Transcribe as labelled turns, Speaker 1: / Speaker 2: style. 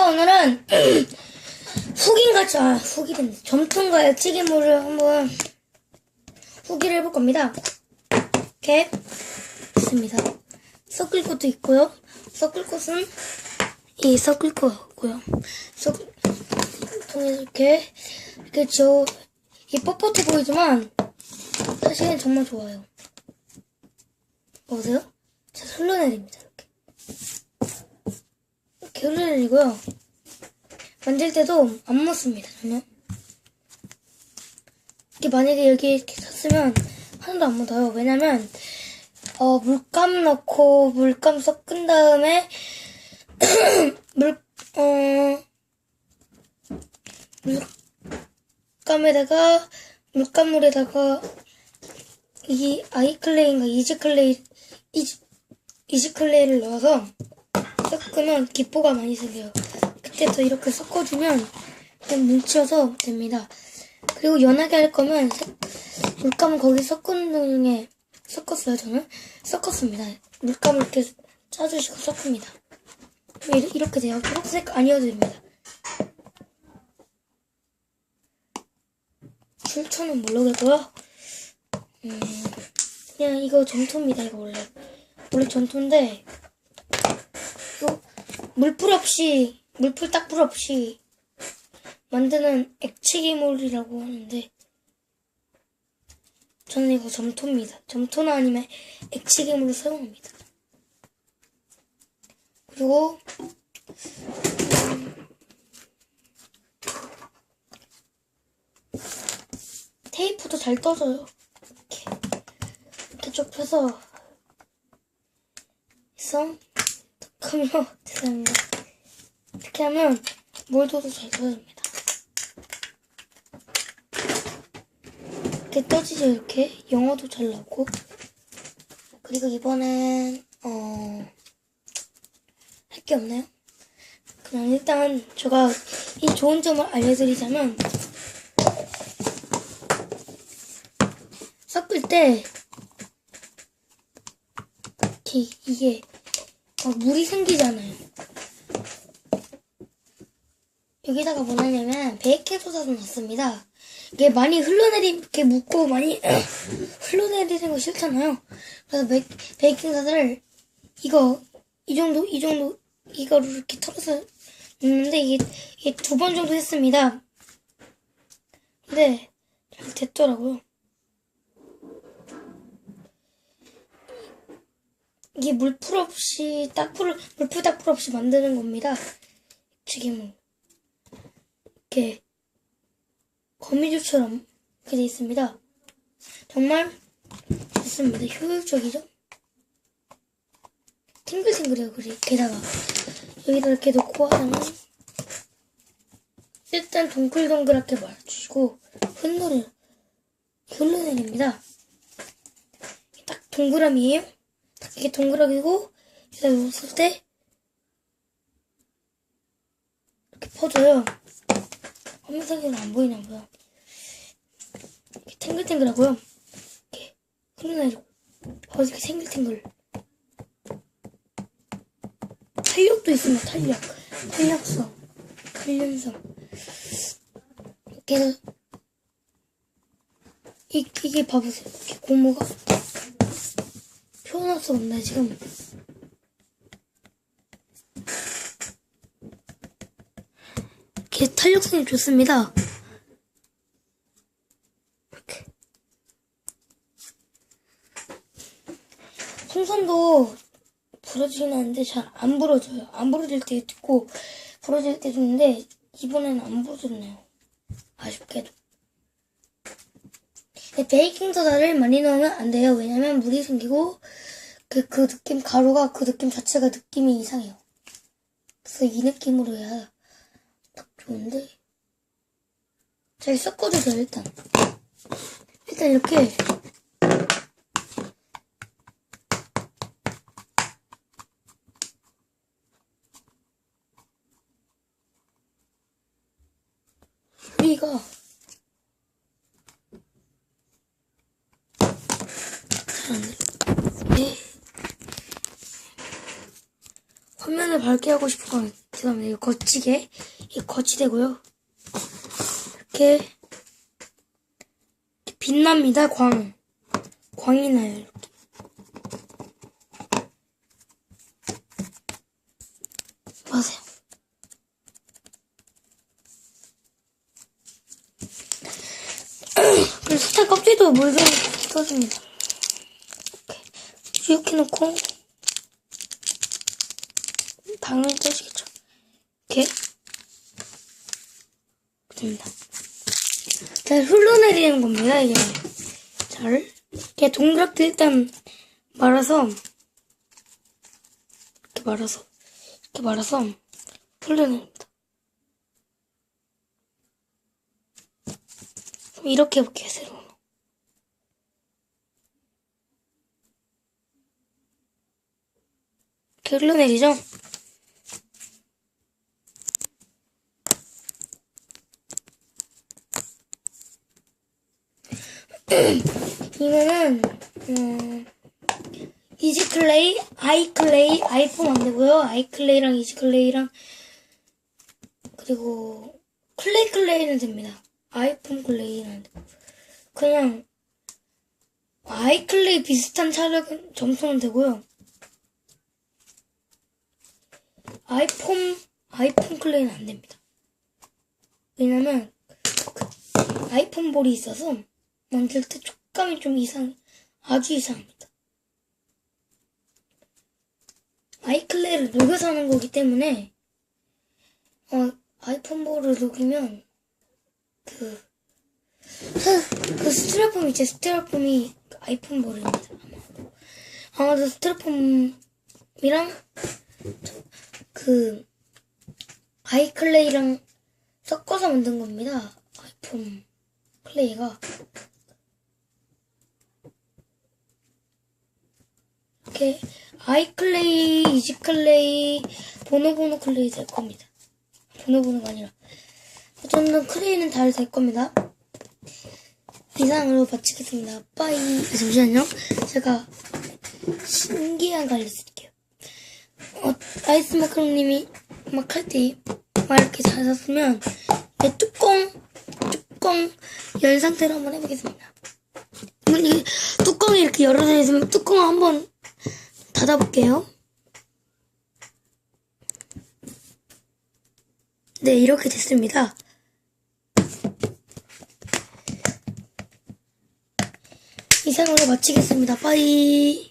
Speaker 1: 제가 오늘은 후기인가 아 후기는 점통과 액치기물을 한번 후기를 해볼 겁니다. 이렇게 있습니다. 섞을 것도 있고요. 섞을 것은 이 섞을 거고요. 섞 통에서 이렇게 이렇게 저 이 뻣뻣해 보이지만 사실은 정말 좋아요. 보세요. 자 흘러내립니다. 흘러내리고요. 만질 때도 안 묻습니다, 전혀. 이게 만약에 여기 이렇게 샀으면 하나도 안 묻어요. 왜냐면, 어, 물감 넣고, 물감 섞은 다음에, 물, 어, 물감에다가, 물감물에다가, 이 아이클레이인가 이지클레이, 이지, 이지클레이를 넣어서 섞으면 기포가 많이 생겨요. 그때부터 이렇게 섞어주면 그냥 뭉쳐서 됩니다. 그리고 연하게 할 거면 색- 물감은 거기 섞은 중에 섞었어요. 저는 섞었습니다. 물감을 이렇게 짜주시고 섞습니다. 이렇게, 돼요. 초록색 아니어도 됩니다. 출처는 모르겠고요. 음, 그냥 이거 점토입니다. 이거 원래 원래 이거 물풀 없이 물풀 딱풀 없이 만드는 액체기물이라고 하는데 저는 이거 점토입니다. 점토나 아니면 액체기물을 사용합니다. 그리고 음, 테이프도 잘 떠져요. 이렇게 이렇게 쭉 펴서 해 하면 죄송합니다. 이렇게 하면 몰도도 잘 떠집니다. 이렇게 떠지죠 이렇게 영어도 잘 나오고 그리고 이번엔 어... 할 게 없나요? 그냥 일단 제가 이 좋은 점을 알려드리자면 섞을 때 이렇게 이게 막 물이 생기잖아요. 여기다가 뭐 넣냐면 베이킹 소다도 넣습니다. 이게 많이 흘러내리 이렇게 묻고 많이 흘러내리는 거 싫잖아요. 그래서 베, 베이킹 소다를 이거 이 정도 이 정도 이거를 이렇게 털어서 넣는데 이게, 이게 두 번 정도 했습니다. 근데 잘 됐더라고요. 이게 물풀 없이 딱풀 물풀 딱풀 없이 만드는 겁니다. 튀김을 이렇게 거미줄처럼 이렇게 돼 있습니다. 정말 좋습니다. 효율적이죠? 팅글팅글해요. 그리 게다가 여기다 이렇게 놓고 하면 일단 동글동글하게 말아주시고 흔들을 흘러내립니다. 딱 동그라미예요. 딱 이게 동그라미고 여기다 놓았을 때 이렇게 퍼져요. 화면상에는 안 보이나 보요. 이렇게 탱글탱글하고요. 이렇게 흘러내리고 어 이렇게 탱글탱글. 탄력도 있습니다. 탄력, 탄력성, 탄력성. 이렇게 해서 이, 이게 봐보세요. 이렇게 고무가 수 없네 지금. 이렇게 탄력성이 좋습니다. 이렇게. 풍선도 부러지긴 하는데 잘 안 부러져요. 안 부러질 때 있고 부러질 때도 있는데 이번에는 안 부러졌네요. 아쉽게도. 근데 베이킹 소다를 많이 넣으면 안 돼요. 왜냐면 물이 생기고 그, 그 느낌 가루가 그 느낌 자체가 느낌이 이상해요. 그래서 이 느낌으로 해야 딱 좋은데 잘 섞어주세요 일단. 일단 이렇게 우리가 잘안 돼. 네. 화면을 밝게 하고 싶어 죄송합니다. 이거 거치게. 이게 거치되고요. 이렇게, 이렇게 빛납니다, 광. 광이 나요, 이렇게. 보세요. 그리고 스타 껍질도 물좀 써줍니다. 이렇게 쭉 해놓고, 당연히 떠시겠죠. 이렇게. 됩니다. 잘 흘러내리는 겁니다, 이게. 잘. 이렇게 동그랗게 일단 말아서, 이렇게 말아서, 이렇게 말아서. 그럼 이렇게 해볼게요, 세로로. 이렇게 흘러내리죠? 이거는 음, 이지클레이, 아이클레이, 아이폰 안 되고요. 아이클레이랑 이지클레이랑 그리고 클레이 클레이는 됩니다. 아이폰 클레이는 안 되고 그냥 아이클레이 비슷한 차력은 점수는 되고요. 아이폰 아이폰 클레이는 안 됩니다. 왜냐면 그 아이폰 볼이 있어서 만들 때 촉감이 좀 이상, 아주 이상합니다. 아이클레이를 녹여서 하는 거기 때문에, 어, 아이폰 볼을 녹이면, 그, 그, 그 스티로폼 있죠? 스티로폼이 그 아이폰 볼입니다. 아마도. 아마도 스티로폼이랑, 그, 아이클레이랑 섞어서 만든 겁니다. 아이폰 클레이가. 이렇게 아이클레이, 이지클레이, 보노보노 클레이 될 겁니다. 보노보노가 아니라 어쨌든 클레이는 다될 겁니다. 이상으로 마치겠습니다. 빠이. 아, 잠시만요. 제가 신기한 거 알려드릴게요. 어, 아이스 마카롱님이 막 할 때 막 이렇게 잘 샀으면 이 뚜껑 뚜껑 열 상태로 한번 해보겠습니다. 이 뚜껑이 이렇게 열어져 있으면 뚜껑을 한번 닫아볼게요. 네, 이렇게 됐습니다. 이상으로 마치겠습니다. 빠이.